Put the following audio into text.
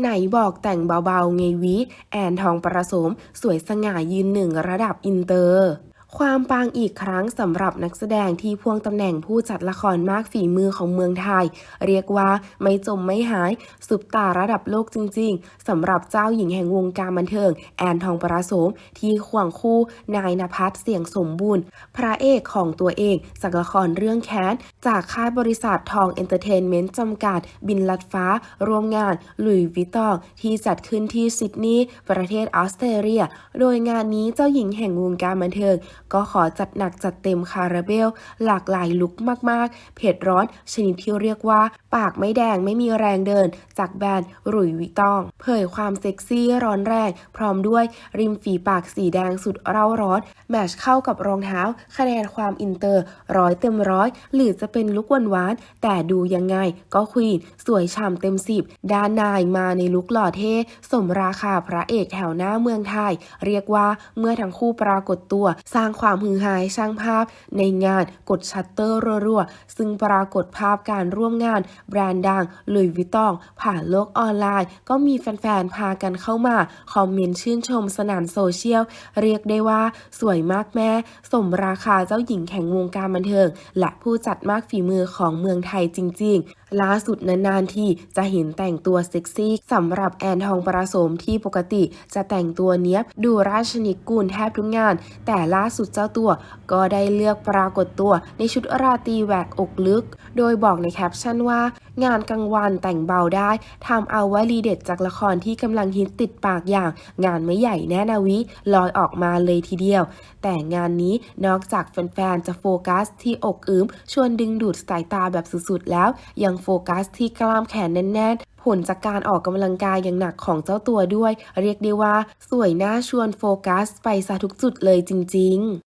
ไหนบอกแต่งเบาๆไงวิ แอนทองประสม สวยสง่ายืนหนึ่งระดับอินเตอร์ ความปังอีกครั้งสำหรับนักแสดงที่พ่วงตำแหน่งผู้จัดละครมากฝีมือของเมืองไทย เรียกว่าไม่จมไม่หายสุปตาระดับโลกจริงๆสำหรับเจ้าหญิงแห่งวงการบันเทิง แอนทองประสมที่ควงคู่นายนภัสเสียงสมบูรณ์ พระเอกของตัวเองจากละครเรื่องแค้น จากค่ายบริษัททองเอนเตอร์เทนเมนต์จำกัด บินลัดฟ้า ร่วมงานหลุยวิตตองที่จัดขึ้นที่ซิดนีย์ประเทศออสเตรเลีย โดยงานนี้เจ้าหญิงแห่งวงการบันเทิงก็ขอจัดหนักจัดเต็มคาราเบล หลากหลายลุคมากๆ เผ็ดร้อนชนิดที่เรียกว่า ปากไม่แดงไม่มีแรงเดิน จากแบรนด์หลุยวิตอง เผยความเซ็กซี่ร้อนแรง พร้อมด้วยริมฝีปากสีแดงสุดเร่าร้อน แมชเข้ากับรองเท้า คะแนนความอินเตอร์ร้อยเต็มร้อย หรือจะเป็นลุคหวานๆแต่ดูยังไงก็ควีนสวยฉ่ำเต็มสิบด้านนายมาในลุคหล่อเท่สมราคาพระเอกแถวหน้าเมืองไทย เรียกว่าเมื่อทั้งคู่ปรากฏตัวสร้างความฮือฮาให้ช่างภาพในงานกดชัตเตอร์รัวๆ ซึ่งปรากฏภาพการร่วมงานแบรนด์ดังลุยวิตอง ผ่านโลกออนไลน์ ก็มีแฟนๆ พากันเข้ามา คอมเมนต์ชื่นชมสนานโซเชียล เรียกได้ว่าสวยมากแม่ สมราคาเจ้าหญิงแห่งวงการบันเทิง และผู้จัดมากฝีมือของเมืองไทยจริง ๆ ล่าสุดนานๆที่จะเห็นแต่งตัวเซ็กซี่สำหรับแอนทองประสมที่ปกติจะแต่งตัวเนี้ยบดูราชนิกูลแทบทุกงาน แต่ล่าสุดเจ้าตัวก็ได้เลือกปรากฏตัวในชุดราตรีแหวกอกลึก โดยบอกในแคปชั่นว่า งานกลางวันแต่งเบาได้ทำเอาวลีเด็ดจากละครที่กำลังฮิตติดปากอย่าง งานไม่ใหญ่แน่นาวิลอยออกมาเลยทีเดียว แต่งานนี้นอกจากแฟนๆจะโฟกัสที่อกอึมชวนดึงดูดสายตาแบบสุดๆแล้วยังโฟกัสที่กล้ามแขนแน่นๆ ผลจากการออกกำลังกายอย่างหนักของเจ้าตัวด้วย เรียกได้ว่า สวยน่าชวนโฟกัสไปซะทุกจุดเลยจริง ๆ